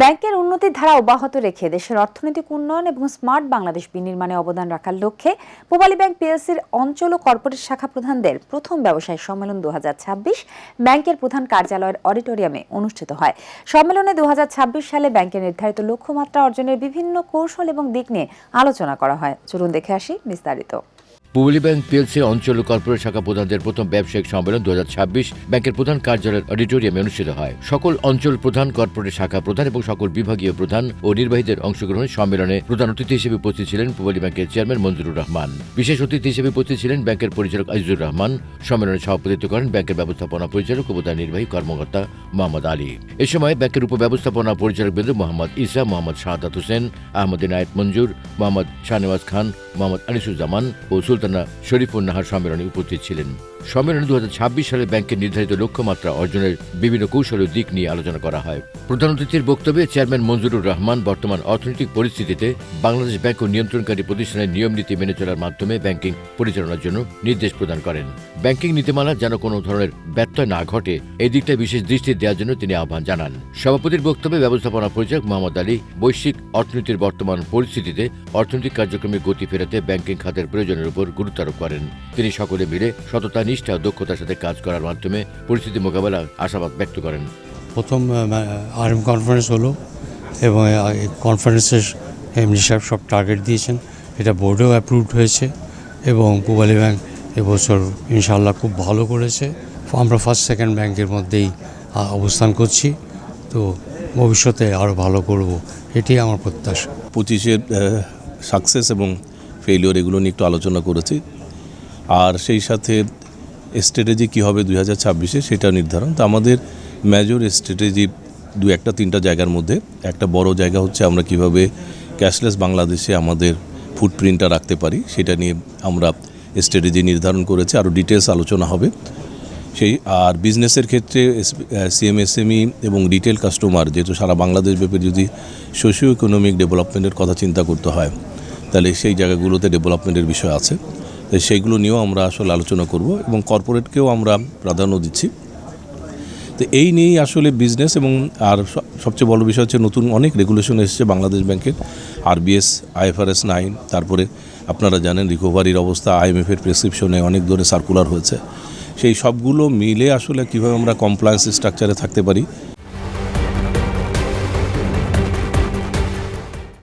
ব্যাংকের উন্নতির ধারা অব্যাহত রেখে দেশের অর্থনৈতিক উন্নয়ন এবং স্মার্ট বাংলাদেশ বিনির্মাণে অবদান রাখার লক্ষ্যে পূবালী ব্যাংক পিএলসির অঞ্চল ও কর্পোরেট শাখা প্রধানদের প্রথম ব্যবসায়ী সম্মেলন দু হাজার ছাব্বিশ ব্যাংকের প্রধান কার্যালয়ের অডিটোরিয়ামে অনুষ্ঠিত হয়। সম্মেলনে দু হাজার ছাব্বিশ সালে ব্যাংকের নির্ধারিত লক্ষ্যমাত্রা অর্জনের বিভিন্ন কৌশল এবং দিক নিয়ে আলোচনা করা হয়। চলুন দেখে আসি বিস্তারিত। পুবলি ব্যাংক পিএলসি অঞ্চল কর্পোরেট শাখা প্রধানদের প্রথম ব্যবসায়িক সম্মেলন দু হাজার ছাব্বিশ ব্যাংকের প্রধান কার্যালয়ের অডিটোরিয়ামে অনুষ্ঠিত হয়। সকল অঞ্চল প্রধান, কর্পোরেট শাখা প্রধান এবং সকল বিভাগীয় প্রধান ও নির্বাহীদের অংশগ্রহণে সম্মেলনে প্রধান অতিথি হিসেবে উপস্থিত ছিলেন পুবলি ব্যাংকের চেয়ারম্যান মঞ্জুরুর রহমান। বিশেষ অতিথি হিসেবে উপস্থিত ছিলেন ব্যাংকের পরিচালক আজিজুর রহমান। সম্মেলনে সভাপতিত্ব করেন ব্যাংকের ব্যবস্থাপনা পরিচালক ও প্রধান নির্বাহী কর্মকর্তা মোহাম্মদ আলী। এ সময় ব্যাংকের উপব্যবস্থাপনা পরিচালক বৃন্দ মোহাম্মদ ইসা মোহাম্মদ শাহাদাত হোসেন, আহমদ ইনায়েত মঞ্জুর, মোহাম্মদ শাহনেওয়াজ খান, মোহাম্মদ আনিসুজ্জামান ও সুলতানা শরীফুল নাহার সম্মেলনে উপস্থিত ছিলেন। সম্মেলনে দু সালে ব্যাংকের নির্ধারিত লক্ষ্যমাত্রা অর্জনের বিভিন্ন কৌশল দিক নিয়ে আলোচনা করা হয়। প্রধান অতিথির বক্তব্যে চেয়ারম্যান মঞ্জুরুর রহমান বর্তমান অর্থনৈতিক পরিস্থিতিতে বাংলাদেশ ব্যাংক ও নিয়ন্ত্রণকারী প্রতিষ্ঠানের নিয়ম নীতি মেনে চলার মাধ্যমে ব্যাংকিং পরিচালনার জন্য নির্দেশ প্রদান করেন। ব্যাংকিং নীতিমালা যেন কোনো ধরনের ব্যত্যয় না ঘটে, এই দিকটায় বিশেষ দৃষ্টি দেওয়ার জন্য তিনি আহ্বান জানান। সভাপতির বক্তব্যে ব্যবস্থাপনা পরিচালক মোহাম্মদ আলী বৈশ্বিক অর্থনীতির বর্তমান পরিস্থিতিতে অর্থনৈতিক কার্যক্রমে গতি ফেরাতে ব্যাংকিং খাতের প্রয়োজনের উপর গুরুত্ব আরোপ করেন। তিনি সকলে মিলে সততা নিষ্ঠা ও দক্ষতার সাথে কাজ করার মাধ্যমে পরিস্থিতি মোকাবেলা আশাবাদ ব্যক্ত করেন। প্রথম আরএম কনফারেন্স হলো এবং কনফারেন্সের এমডি সাহেব সব টার্গেট দিয়েছেন। এটা বোর্ডেও অ্যাপ্রুভড হয়েছে এবং পূবালী ব্যাংক এবছর ইনশাল্লাহ খুব ভালো করেছে। আমরা ফার্স্ট সেকেন্ড ব্যাংকের মধ্যেই অবস্থান করছি। তো ভবিষ্যতে আরও ভালো করব এটি আমার প্রত্যাশা। পঁচিশের সাকসেস এবং ফেলিওর এগুলো নিয়ে একটু আলোচনা করেছি। আর সেই সাথে স্ট্র্যাটেজি কী হবে দুই হাজার ছাব্বিশে সেটা নির্ধারণ। তো আমাদের মেজর স্ট্র্যাটেজি দু একটা তিনটা জায়গার মধ্যে। একটা বড় জায়গা হচ্ছে আমরা কীভাবে ক্যাশলেস বাংলাদেশে আমাদের ফুটপ্রিন্টটা রাখতে পারি, সেটা নিয়ে আমরা স্ট্র্যাটেজি নির্ধারণ করেছি, আরও ডিটেলস আলোচনা হবে। সেই, আর বিজনেসের ক্ষেত্রে সিএমএসএমই E এবং রিটেল কাস্টমার যেহেতু সারা বাংলাদেশ ব্যাপী যদি সোশিও ইকোনমিক ডেভেলপমেন্টের কথা চিন্তা করতে হয়, তাহলে সেই জায়গাগুলোতে ডেভেলপমেন্টের বিষয় আছে। তো সেইগুলো নিয়েও আমরা আসলে আলোচনা করব এবং কর্পোরেটকেও আমরা প্রাধান্য দিচ্ছি। তো এই নিয়েই আসলে বিজনেস এবং আর সবচেয়ে বড় বিষয় হচ্ছে নতুন অনেক রেগুলেশন এসেছে বাংলাদেশ ব্যাংকের। আরবিএস আইএফআরএস নাইন তারপরে আপনারা জানেন রিকভারির অবস্থা আইএমএফের প্রেসক্রিপশনে অনেক ধরনের সার্কুলার হয়েছে। সেই সবগুলো মিলে আসলে কীভাবে আমরা কমপ্লায়েন্স স্ট্রাকচারে থাকতে পারি